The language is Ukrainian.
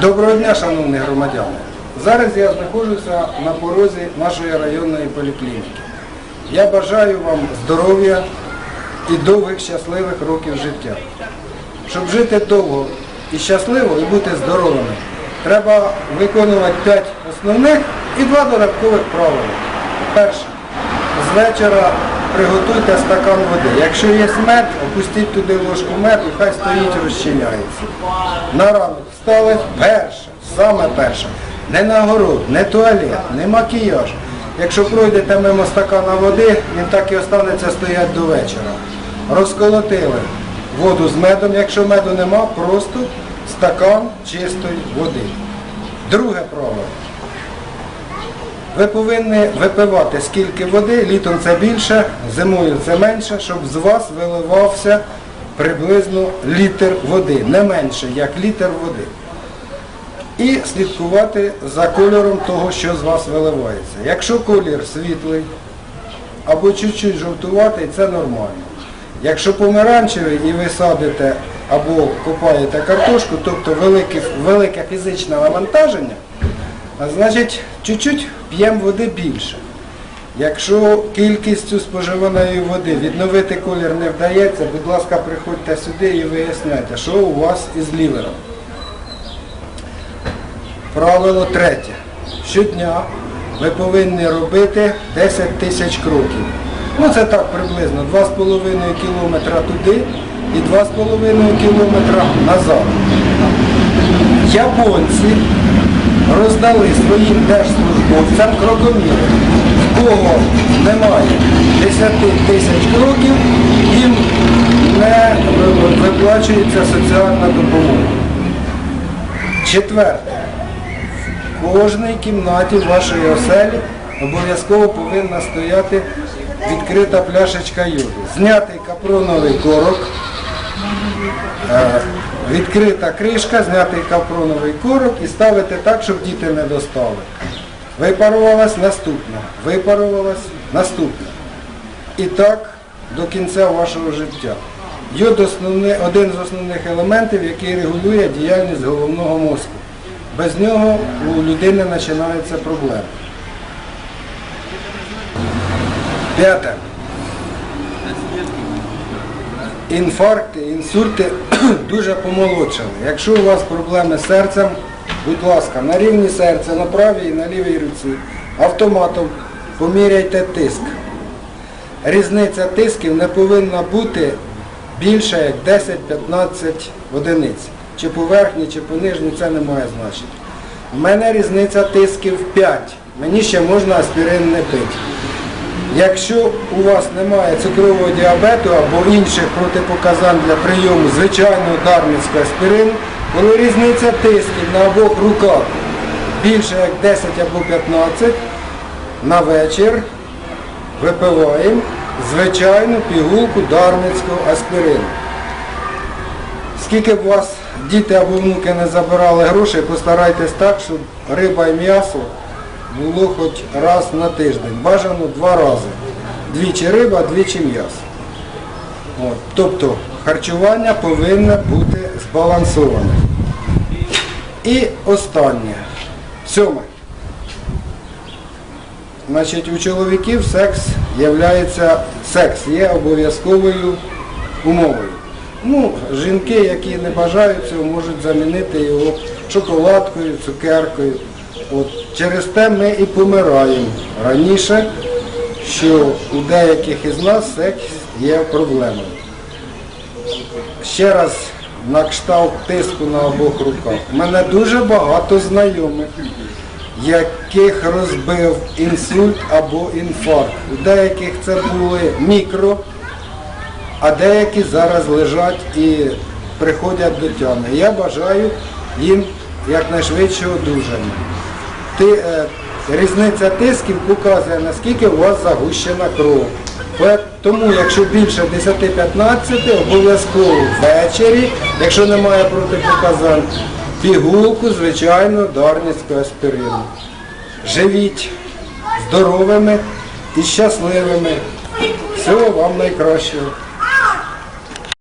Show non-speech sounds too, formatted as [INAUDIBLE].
Доброго дня, шановні громадяни. Зараз я знаходжуся на порозі нашої районної поліклініки. Я бажаю вам здоров'я і довгих щасливих років життя. Щоб жити довго і щасливо і бути здоровими, треба виконувати 5 основних і 2 додаткових правила. Перше. З вечора приготуйте стакан води. Якщо є мед, опустіть туди ложку меду, хай стоїть розчиняється. На ранок встали перше, саме перше. Не на город, не туалет, не макіяж. Якщо пройдете мимо стакана води, він так і останеться стояти до вечора. Розколотили воду з медом, якщо меду нема, просто стакан чистої води. Друге правило. Ви повинні випивати скільки води, літом це більше, зимою це менше, щоб з вас виливався приблизно літр води, не менше, як літр води. І слідкувати за кольором того, що з вас виливається. Якщо колір світлий або чуть-чуть жовтуватий, це нормально. Якщо помаранчевий і ви садите або копаєте картошку, тобто велике, велике фізичне навантаження, а значить, чуть-чуть п'ємо води більше. Якщо кількістю споживаної води відновити колір не вдається, будь ласка, приходьте сюди і виясняйте, що у вас із лівером. Правило третє. Щодня ви повинні робити 10 тисяч кроків. Ну це так приблизно 2,5 кілометра туди і 2,5 кілометра назад. Японці роздали своїм держслужбовцям крокоміри. В кого немає 10 тисяч кроків, їм не виплачується соціальна допомога. Четверте. В кожній кімнаті вашої оселі обов'язково повинна стояти відкрита пляшечка йоду. Знятий капроновий корок, е, відкрита кришка, знятий капроновий корок і ставити так, щоб діти не достали. Випарувалась наступна, випарувалась наступна. І так до кінця вашого життя. Йод один з основних елементів, який регулює діяльність головного мозку. Без нього у людини починаються проблеми. П'яте. Інфаркти, інсульти [CLEARS THROAT] дуже помолодшали. Якщо у вас проблеми з серцем, будь ласка, на рівні серця, на правій і на лівій руці, автоматом поміряйте тиск. Різниця тисків не повинна бути більше як 10-15 одиниць. Чи по верхній, чи по нижній, це не має значення. У мене різниця тисків 5. Мені ще можна аспірин не пити. Якщо у вас немає цукрового діабету або інших протипоказань для прийому звичайного дарницького аспірину, коли різниця тисків на обох руках більше як 10 або 15, на вечір випиваємо звичайну пігулку дарницького аспірину. Скільки б у вас діти або внуки не забирали грошей, постарайтесь так, щоб риба і м'ясо було хоч раз на тиждень. Бажано два рази. Двічі риба, двічі м'ясо. Тобто харчування повинно бути збалансоване. І останнє. Сьоме. Значить, у чоловіків секс являється, секс є обов'язковою умовою. Ну, жінки, які не бажають цього, можуть замінити його шоколадкою, цукеркою. От, через те ми і помираємо раніше, що у деяких із нас секс є проблемою. Ще раз на кшталт тиску на обох руках. У мене дуже багато знайомих, яких розбив інсульт або інфаркт. У деяких це були мікро, а деякі зараз лежать і приходять до тями. Я бажаю їм якнайшвидшого одужання. Ти, е, різниця тисків показує, наскільки у вас загущена кров. Тому, якщо більше 10-15, обов'язково ввечері, якщо немає протипоказань, пігулку, звичайно, дарницького аспірину. Живіть здоровими і щасливими. Всього вам найкращого.